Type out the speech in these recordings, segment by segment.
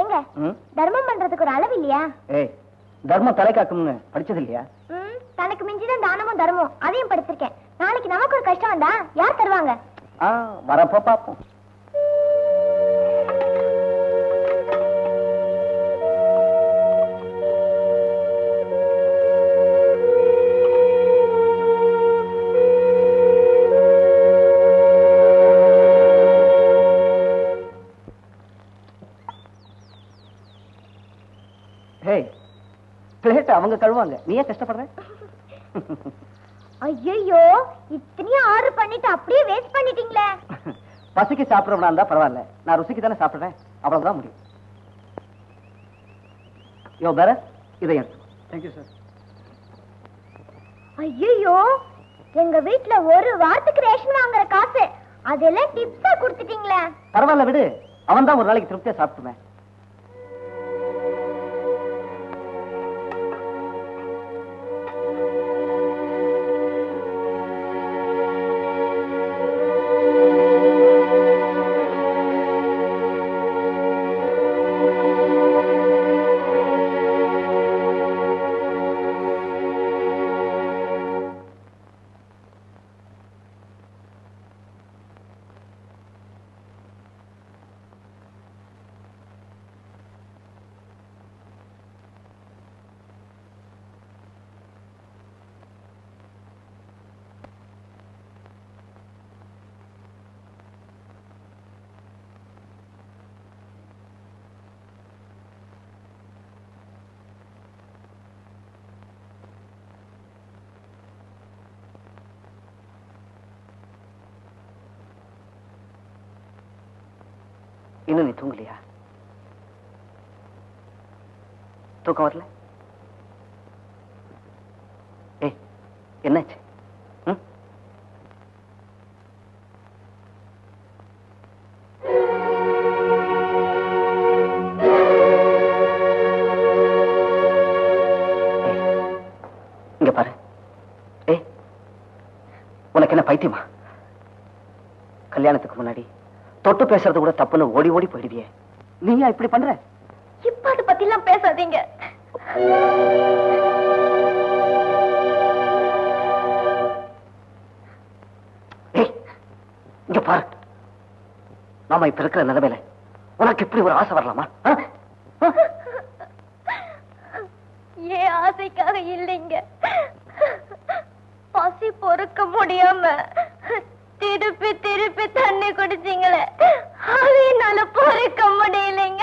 ஏங்க? தர்மம் பண்றதுக்கு ஒரு அளவு இல்லையா? ஏய் தர்மம் தலை காக்கும்னு படிச்சது இல்லையா? தனக்கு மிஞ்சிதான் தானமும் தர்மம். அதையும் படிச்சிருக்கேன். நாளைக்கு நமக்கு ஒரு கஷ்டம் வந்தா யார் தருவாங்க? வரப்போ பார்ப்போம். அவங்க கழுவாங்க. நீ ஏன் கஷ்டப்படுற? ஐயோ இத்தனையும் ஆர்டர் பண்ணிட்டு அப்படியே வேஸ்ட் பண்ணிட்டீங்களே. பசிக்கு சாப்பிட்றவனா இருந்தா பரவாயில்ல. நான் ருசிக்கு தானே சாப்பிடுறேன். அவ்வளவுதான் முடியும். யோ பேர இதை எடுத்து தேங்க்யூ சார் ஐயோ எங்க வீட்ல ஒரு வாரத்துக்கு ரேஷன் வாங்குற காசு. அதெல்லாம் டிப்ஸா கொடுத்துட்டீங்களே. பரவாயில்ல விடு. அவன் தான் ஒரு நாளைக்கு திருப்தியா சாப்பிட்டுமே இன்னும் நீ தூங்கலையா? தூக்கம் வரல? ஏய் என்னாச்சு? இங்க பாரு. ஏய் உனக்கு என்ன பைத்தியமா? கல்யாணத்துக்கு முன்னாடி தொட்டு பேசுறது கூட தப்புன்னு ஓடி ஓடி போயிடுவியே. நீயா இப்படி பண்ற? இப்ப அதை பத்தி எல்லாம் பேசாதீங்க இங்க பாரு. நாம இப்ப இருக்கிற நிலைமையில உனக்கு இப்படி ஒரு ஆசை வரலாமா? ஏன் ஆசைக்காக இல்லைங்க? பசி பொறுக்க முடியாம. திருப்பி திருப்பி தண்ணி குடிச்சீங்களே. அது என்னால பொறுக்க முடியலைங்க.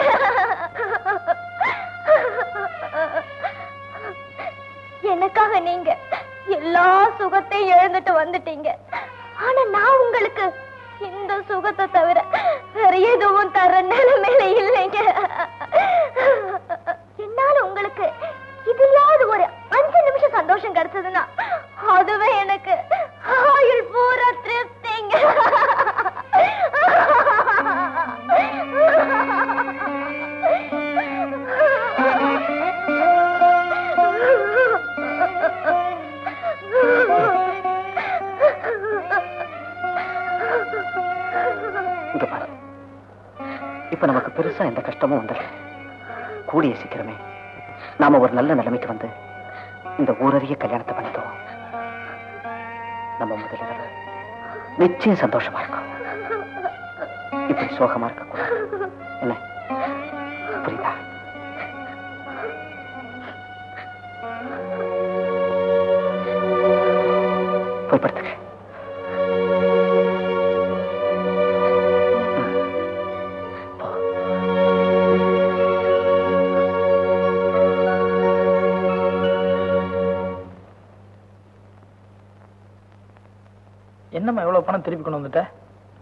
எனக்காக நீங்க எல்லா சுகத்தையும் இழந்துட்டு வந்துட்டீங்க. ஆனா நான் உங்களுக்கு இந்த சுகத்தை தவிர வேற எதுவும் தர நிலைமையில இல்லைங்க. என்னால உங்களுக்கு இதுலயாவது ஒரு அஞ்சு நிமிஷம் சந்தோஷம் கிடைச்சதுன்னா அதுவே எனக்கு ஆயுள் பூரா திருப்தி. நீங்க. இப்ப நமக்கு பெருசா எந்த கஷ்டமும் வந்தது கூடிய சீக்கிரமே நாம ஒரு நல்ல நிலைமைக்கு வந்து இந்த ஊரறிய கல்யாணத்தை பண்ணிக்குவோம். நம்ம முதல்ல நிச்சயம் சந்தோஷமா இருக்கும். இப்படி சோகமா இருக்க கூடாது என்ன? திருப்பி கொண்டு வந்துட்ட?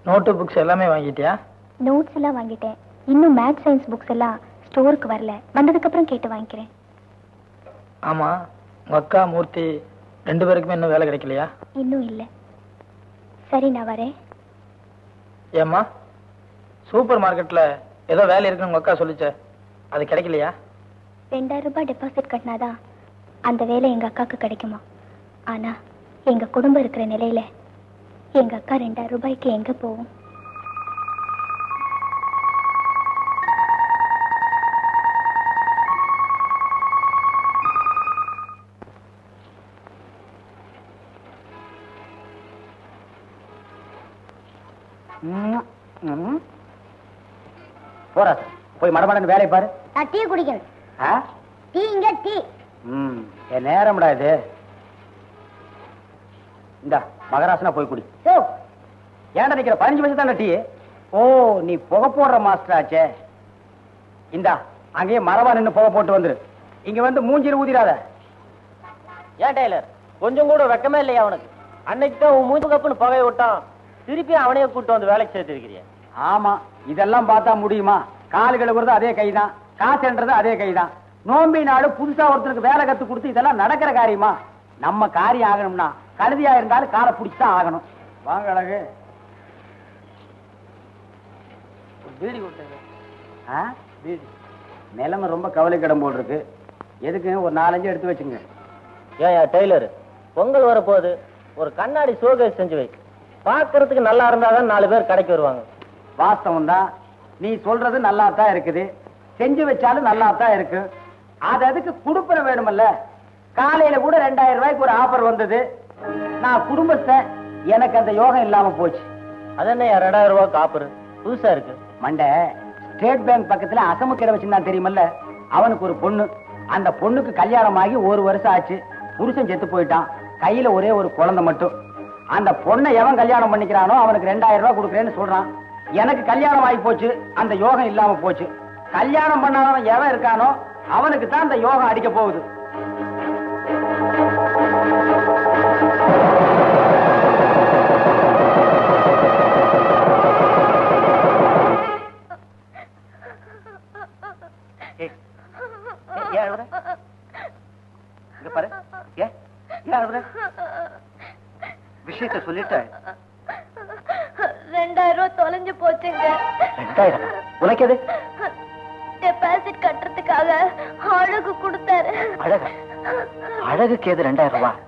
நோட்டு புக்ஸ் எல்லாமே வாங்கிட்டியா? நோட்ஸ் எல்லாம் வாங்கிட்டேன். இன்னும் மேத் சயின்ஸ் புக்ஸ் எல்லாம் ஸ்டோருக்கு வரல. வந்ததுக்கு அப்புறம் கேட்டு வாங்கிக்கிறேன். ஆமா உங்க அக்கா மூர்த்தி ரெண்டு பேருக்குமே இன்னும் வேலை கிடைக்கலையா? இன்னும் இல்லை. சரி நான் வரேன். ஏம்மா சூப்பர் மார்க்கெட்ல ஏதோ வேலை இருக்குன்னு உங்க அக்கா சொல்லிச்சே. அது கிடைக்கலையா? ரெண்டாயிரம் ரூபாய் டெபாசிட் கட்டினாதான் அந்த வேலை எங்க அக்காவுக்கு கிடைக்குமா? ஆனா எங்க குடும்பம் இருக்கிற நிலையில எங்க அக்கா ரெண்டாயிரம் ரூபாய்க்கு எங்க போவோம்? போறாச போய் மடமடன்னு வேலையை பாரு. நான் டீ குடிக்கணும். டீ இங்க டீ. ம் நேரம்டா இது. இந்தா. மகராசனா போய் குடி. ஏன்டா நிக்கிற? பதினஞ்சு வயசு தானே டீ. ஓ நீ புகை போடுற மாஸ்டர் ஆச்சே. இந்தா அங்கேயே மரபா நின்னு புகை போட்டு வந்துரு. இங்க வந்து மூஞ்சில ஊதிராத. ஏன் டெய்லர்? கொஞ்சம் கூட வெக்கமே இல்லையா அவனுக்கு? அன்னைக்கு தான் உன் மூஞ்சு கப்புன்னு புகைய விட்டான். திருப்பி அவனையே கூட்டு வந்து வேலைக்கு சேர்த்திருக்கிறிய. ஆமா இதெல்லாம் பார்த்தா முடியுமா? கால் கழுவுறது அதே கைதான். காசுன்றது அதே கைதான். நோம்பி நாடு புதுசா ஒருத்தருக்கு வேலை கத்து கொடுத்து இதெல்லாம் நடக்கிற காரியமா? நம்ம காரியம் ஆகணும்னா கழுதியா இருந்தாலும் காலை பிடிச்சுதான் ஆகணும். வாங்க அழகு. பீடி கொடுத்தேங்க ஆ? நிலைமை ரொம்ப கவலைக்கிடம் போல் இருக்கு எதுக்கு ஒரு நாலஞ்சு எடுத்து வச்சுங்க. ஏன் டெய்லர் பொங்கல் வரப்போகுது. ஒரு கண்ணாடி சோகேஸ் செஞ்சு வை. பார்க்கறதுக்கு நல்லா இருந்தாதான் நாலு பேர் கடைக்கு வருவாங்க. வாஸ்தவம் தான் நீ சொல்றது நல்லா தான் இருக்குது. செஞ்சு வச்சாலும் நல்லா தான் இருக்கு. அது அதுக்கு குடுப்பன வேணுமல்ல. காலையில கூட ரெண்டாயிரம் ரூபாய்க்கு ஒரு ஆஃபர் வந்தது. நான் குடும்பத்தை எனக்கு அந்த யோகம் இல்லாம போச்சு. அது என்ன ரெண்டாயிரம் ரூபாய் காப்பரு. புதுசா இருக்கு. மண்டை ஸ்டேட் பேங்க் பக்கத்துல அசம கடை வச்சிருந்தான் தெரியுமல்ல? அவனுக்கு ஒரு பொண்ணு. அந்த பொண்ணுக்கு கல்யாணம் ஆகி ஒரு வருஷம் ஆச்சு. புருஷன் செத்து போயிட்டான். கையில ஒரே ஒரு குழந்தை மட்டும். அந்த பொண்ணை எவன் கல்யாணம் பண்ணிக்கிறானோ அவனுக்கு ரெண்டாயிரம் ரூபாய் கொடுக்குறேன்னு சொல்றான். எனக்கு கல்யாணம் ஆகி போச்சு. அந்த யோகம் இல்லாம போச்சு. கல்யாணம் பண்ணாதவன் எவன் இருக்கானோ அவனுக்கு தான் அந்த யோகம் அடிக்க போகுது. சொல்லிட்டேன் ரெண்டாயிரம் ரூபாய் தொலைஞ்சு போச்சுங்க. ரெண்டாயிரம்? உனக்கு எது? டெபாசிட் கட்டுறதுக்காக அழகு கொடுத்தாரு. அழகு? அழகுக்கு எது ரெண்டாயிரம் ரூபாய்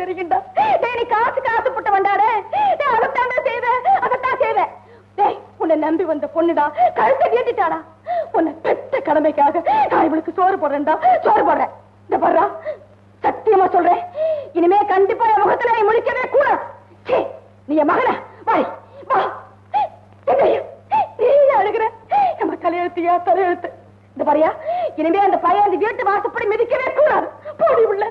தெரியும்டா நீ காசு காசு புட்ட வந்தாடே அதைத்தான் அதைத்தான் டேய் உன்னை நம்பி வந்த பொண்ணுடா கழுத்தை உன்னை பெத்த கடமைக்காக நான் இவளுக்கு சோறு போடுறேன்டா. சோறு போடுறேன். இந்த சத்தியமா சொல்றேன். இனிமே கண்டிப்பா என் முகத்துல நீ முழிக்கவே கூடாது. நீ என் மகன? வாய் வா. நீ அழுகுற? நம்ம தலையெழுத்தியா தலையெழுத்து? இந்த பாரியா இனிமே அந்த பையன் அந்த வீட்டு வாசப்படி மிதிக்கவே கூடாது. போடி உள்ள.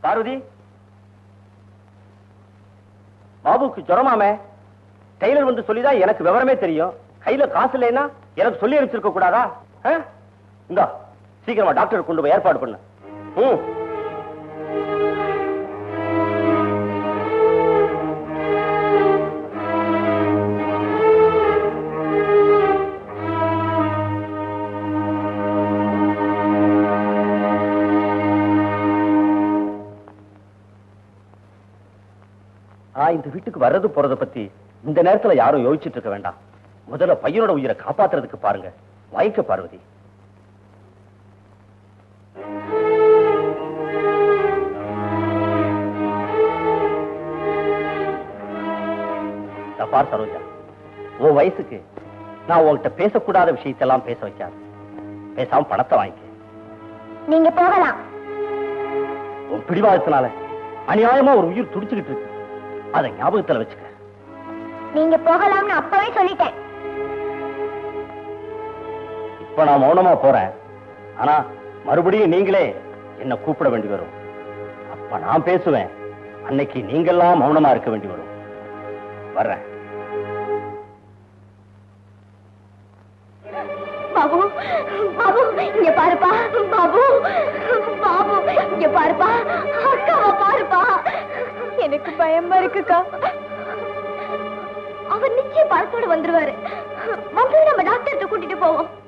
பார்வதி? பாபுக்கு ஜுரமாமே டெய்லர் வந்து சொல்லிதான் எனக்கு விவரமே தெரியும். கையில காசு இல்லைன்னா எனக்கு சொல்லி அனுப்பிச்சிருக்க கூடாதா? இந்த சீக்கிரமா டாக்டர் கொண்டு போய் ஏற்பாடு பண்ணு. ம். வீட்டுக்கு வர்றது போறத பத்தி இந்த நேரத்துல யாரும் யோசிச்சுட்டு இருக்க வேண்டாம். முதல்ல பையனோட உயிரை காப்பாத்துறதுக்கு பாருங்க. வாய்க்க பார்வதி. பார் சரோஜா உன் வயசுக்கு நான் உன்கிட்ட பேசக்கூடாத விஷயத்தெல்லாம் பேச வைக்காது. பேசாம பணத்தை வாங்கிக்க. நீங்க போகலாம். உன் பிடிவாதத்தினால அநியாயமா ஒரு உயிர் துடிச்சுக்கிட்டு இருக்கு. அதை ஞாபகத்துல வச்சுக்க. நீங்க போகலாம்னு அப்பவே சொல்லிட்டேன். இப்ப நான் மௌனமா போறேன். ஆனா மறுபடியும் நீங்களே என்ன கூப்பிட வேண்டி வரும். அப்ப நான் பேசுவேன். அன்னைக்கு நீங்கெல்லாம் மௌனமா இருக்க வேண்டி வரும். வர்றேன். பாபு பாபு இங்க பாருப்பா பாபு பாபு இங்க பாருப்பா அக்காவை பாருப்பா. எனக்கு பயமா இருக்குக்கா. அவர் நிச்சயம் பணத்தோடு வந்துருவாரு. வந்து நம்ம டாக்டர்கிட்ட கூட்டிட்டு போவோம்.